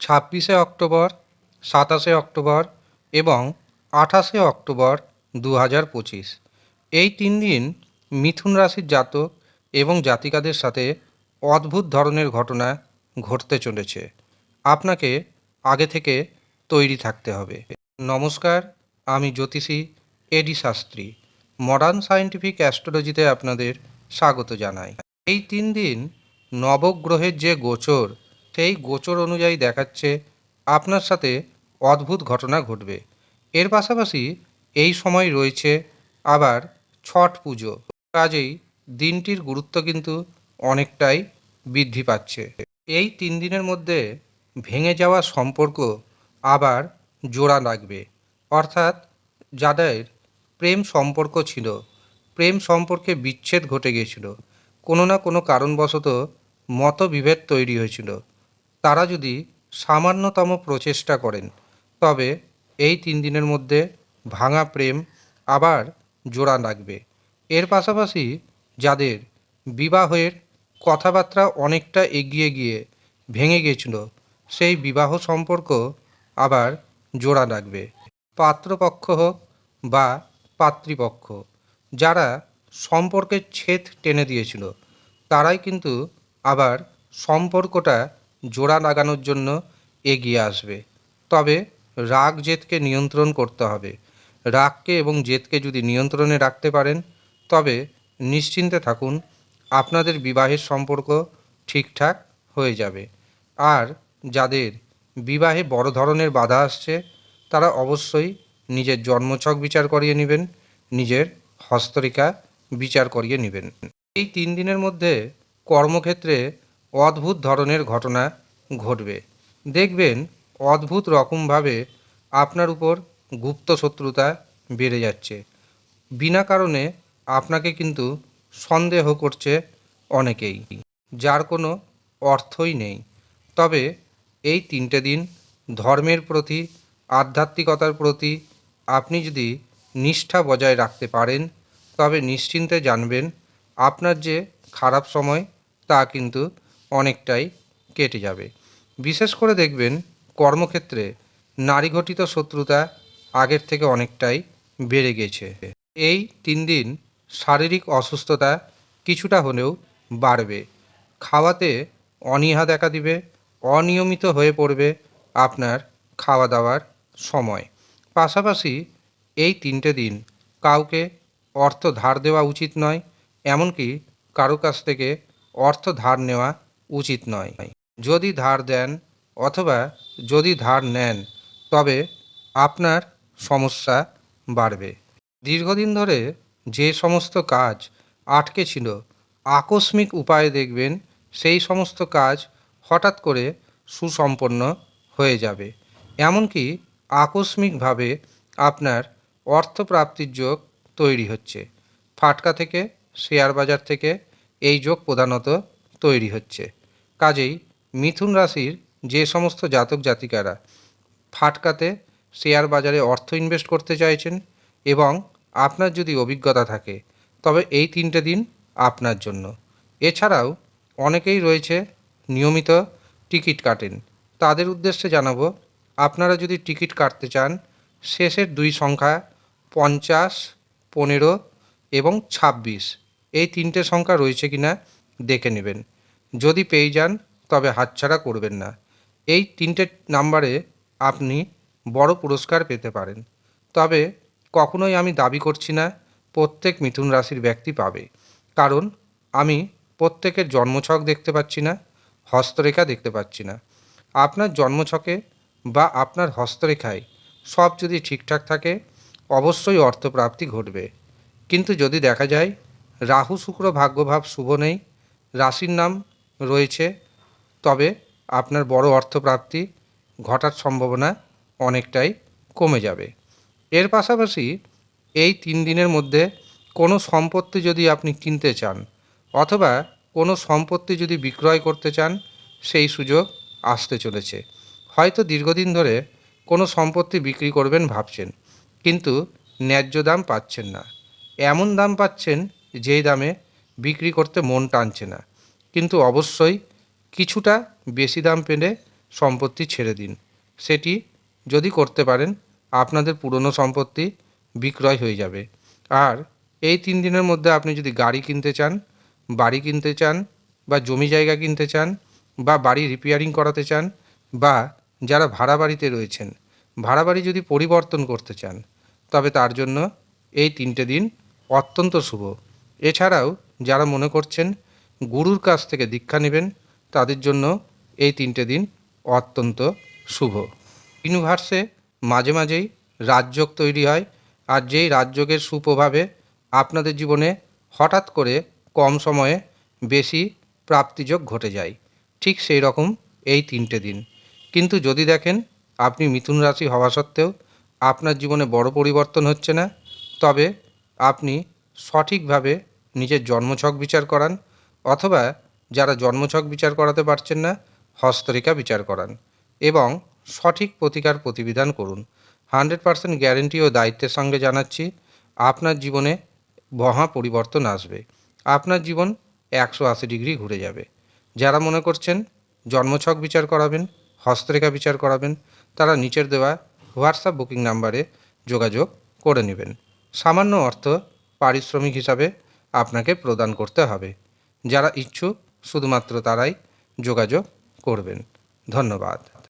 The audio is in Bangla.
ছাব্বিশে অক্টোবর, সাতাশে অক্টোবর এবং আঠাশে অক্টোবর দু হাজার পঁচিশ। এই তিন দিন মিথুন রাশির জাতক এবং জাতিকাদের সাথে অদ্ভুত ধরনের ঘটনা ঘটতে চলেছে। আপনাকে আগে থেকে তৈরি থাকতে হবে। নমস্কার, আমি জ্যোতিষী এডি শাস্ত্রী। মডার্ন সায়েন্টিফিক অ্যাস্ট্রোলজিতে আপনাদের স্বাগত জানাই। এই তিন দিন নবগ্রহের যে গোচর সেই গোচর অনুযায়ী দেখাচ্ছে আপনার সাথে অদ্ভুত ঘটনা ঘটবে। এর পাশাপাশি এই সময় রয়েছে আবার ছট পুজো। কাজেই দিনটির গুরুত্ব কিন্তু অনেকটাই বৃদ্ধি পাচ্ছে। এই তিন দিনের মধ্যে ভেঙে যাওয়া সম্পর্ক আবার জোড়া লাগবে। অর্থাৎ যাদের প্রেম সম্পর্ক ছিল, প্রেম সম্পর্কে বিচ্ছেদ ঘটে গিয়েছিল, কোনো না কোনো কারণবশত মতবিভেদ তৈরি হয়েছিল। তারা যদি সামান্যতম প্রচেষ্টা করেন, তবে এই তিন দিনের মধ্যে ভাঙা প্রেম আবার জোড়া লাগবে এর পাশাপাশি যাদের বিবাহের কথাবার্তা অনেকটা এগিয়ে গিয়ে ভেঙে গিয়েছিল সেই বিবাহ সম্পর্ক আবার জোড়া লাগবে পাত্রপক্ষ হোক বা পাত্রীপক্ষ যারা সম্পর্কের ছেদ টেনে দিয়েছিল, তারাই কিন্তু আবার সম্পর্কটা জোড়া লাগানোর জন্য এগিয়ে আসবে। তবে রাগ জেদকে নিয়ন্ত্রণ করতে হবে। রাগকে এবং জেদকে যদি নিয়ন্ত্রণে রাখতে পারেন, তবে নিশ্চিন্তে থাকুন, আপনাদের বিবাহের সম্পর্ক ঠিকঠাক হয়ে যাবে। আর যাদের বিবাহে বড় ধরনের বাধা আসছে, তারা অবশ্যই নিজের জন্মছক বিচার করিয়ে নেবেন, নিজের হস্তরেখা বিচার করিয়ে নেবেন। এই তিন দিনের মধ্যে কর্মক্ষেত্রে অদ্ভুত ধরনের ঘটনা ঘটবে। দেখবেন অদ্ভুত রকমভাবে আপনার উপর গুপ্ত শত্রুতা বেড়ে যাচ্ছে। বিনা কারণে আপনাকে কিন্তু সন্দেহ করছে অনেকেই, যার কোনো অর্থই নেই। তবে এই তিনটে দিন ধর্মের প্রতি, আধ্যাত্মিকতার প্রতি আপনি যদি নিষ্ঠা বজায় রাখতে পারেন, তবে নিশ্চিন্তে জানবেন আপনার যে খারাপ সময় তা কিন্তু অনেকটাই কেটে যাবে। বিশেষ করে দেখবেন, কর্মক্ষেত্রে নারী ঘটিত শত্রুতা আগের থেকে অনেকটাই বেড়ে গেছে। এই তিন দিন শারীরিক অসুস্থতা কিছুটা হলেও বাড়বে। খাওয়াতে অনীহা দেখা দিবে, অনিয়মিত হয়ে পড়বে আপনার খাওয়া দাওয়ার সময়। পাশাপাশি এই তিনটে দিন কাউকে অর্থ ধার দেওয়া উচিত নয়, এমনকি কারও কাছ থেকে অর্থ ধার নেওয়া উচিত নয়। যদি ধার দেন অথবা যদি ধার নেন, তবে আপনার সমস্যা বাড়বে। দীর্ঘদিন ধরে যে সমস্ত কাজ আটকে ছিল, আকস্মিক উপায়ে দেখবেন সেই সমস্ত কাজ হঠাৎ করে সুসম্পন্ন হয়ে যাবে। এমনকি আকস্মিকভাবে আপনার অর্থপ্রাপ্তির যোগ তৈরি হচ্ছে। ফাটকা থেকে শেয়ার বাজার থেকে এই যোগ প্রধানত তৈরি হচ্ছে। কাজেই মিথুন রাশির যে সমস্ত জাতক জাতিকারা ফাটকাতে শেয়ার বাজারে অর্থ ইনভেস্ট করতে চাইছেন এবং আপনার যদি অভিজ্ঞতা থাকে, তবে এই তিনটে দিন আপনার জন্য। এছাড়াও অনেকেই রয়েছে নিয়মিত টিকিট কাটেন। তাদের উদ্দেশ্যে জানাব, আপনারা যদি টিকিট কাটতে চান, শেষের দুই সংখ্যা পঞ্চাশ, পনেরো এবং ছাব্বিশ। এই তিনটে সংখ্যা রয়েছে কিনা দেখে নেবেন। যদি পেয়ে যান, তবে হাতছাড়া করবেন না। এই তিনটে নাম্বারে আপনি বড় পুরস্কার পেতে পারেন। তবে কখনোই আমি দাবি করছি না, প্রত্যেক মিথুন রাশির ব্যক্তি পাবে। কারণ আমি প্রত্যেকের জন্মছক দেখতে পাচ্ছি না, হস্তরেখা দেখতে পাচ্ছি না। আপনার জন্মছকে বা আপনার হস্তরেখায় সব যদি ঠিকঠাক থাকে, অবশ্যই অর্থপ্রাপ্তি ঘটবে। কিন্তু যদি দেখা যায়, রাহু, শুক্র ভাগ্যভাব শুভ নেই, রাশির নাম রয়েছে। তবে আপনার বড় অর্থপ্রাপ্তি ঘটার সম্ভাবনা অনেকটাই কমে যাবে। এর পাশাপাশি এই তিন দিনের মধ্যে কোনো সম্পত্তি যদি আপনি কিনতে চান অথবা কোনো সম্পত্তি যদি বিক্রয় করতে চান, সেই সুযোগ আসতে চলেছে। হয়তো দীর্ঘদিন ধরে কোনো সম্পত্তি বিক্রি করবেন ভাবছেন, কিন্তু ন্যায্য দাম পাচ্ছেন না। এমন দাম পাচ্ছেন যেই দামে বিক্রি করতে মন টানছে না। কিন্তু অবশ্যই কিছুটা বেশি দাম পেলে সম্পত্তি ছেড়ে দিন। সেটি যদি করতে পারেন, আপনাদের পুরনো সম্পত্তি বিক্রয় হয়ে যাবে। আর এই তিন দিনের মধ্যে আপনি যদি গাড়ি কিনতে চান, বাড়ি কিনতে চান, বা জমি জায়গা কিনতে চান, বা বাড়ি রিপেয়ারিং করাতে চান, বা যারা ভাড়া বাড়িতে রয়েছেন, ভাড়া বাড়ি যদি পরিবর্তন করতে চান, তবে তার জন্য এই তিনটে দিন অত্যন্ত শুভ। এছাড়াও যারা মনে করছেন গুরুর কাছ থেকে দীক্ষা নেবেন। তাদের জন্য এই তিনটে দিন অত্যন্ত শুভ। ইউনিভার্সে মাঝে মাঝেই রাজযোগ তৈরি হয় আর যেই রাজযোগের সুপ্রভাবে আপনাদের জীবনে হঠাৎ করে কম সময়ে বেশি প্রাপ্তিযোগ ঘটে যায়, ঠিক সেই রকম এই তিনটে দিন। কিন্তু যদি দেখেন আপনি মিথুন রাশি হওয়া সত্ত্বেও আপনার জীবনে বড় পরিবর্তন হচ্ছে না, তবে আপনি সঠিকভাবে নিজের জন্মছক বিচার করান অথবা যারা জন্মছক বিচার করাতে পারছেন না, হস্তরেখা বিচার করান এবং সঠিক প্রতিকার প্রতিবিধান করুন। হান্ড্রেড পার্সেন্ট গ্যারেন্টি ও দায়িত্বের সঙ্গে জানাচ্ছি, আপনার জীবনে মহা পরিবর্তন আসবে। আপনার জীবন একশো আশি ডিগ্রি ঘুরে যাবে। যারা মনে করছেন জন্মছক বিচার করাবেন, হস্তরেখা বিচার করাবেন, তারা নিচের দেওয়া হোয়াটসঅ্যাপ বুকিং নাম্বারে যোগাযোগ করে নেবেন। সামান্য অর্থ পারিশ্রমিক হিসাবে আপনাকে প্রদান করতে হবে। যারা ইচ্ছুক শুধুমাত্র তারাই যোগাযোগ করবেন। ধন্যবাদ।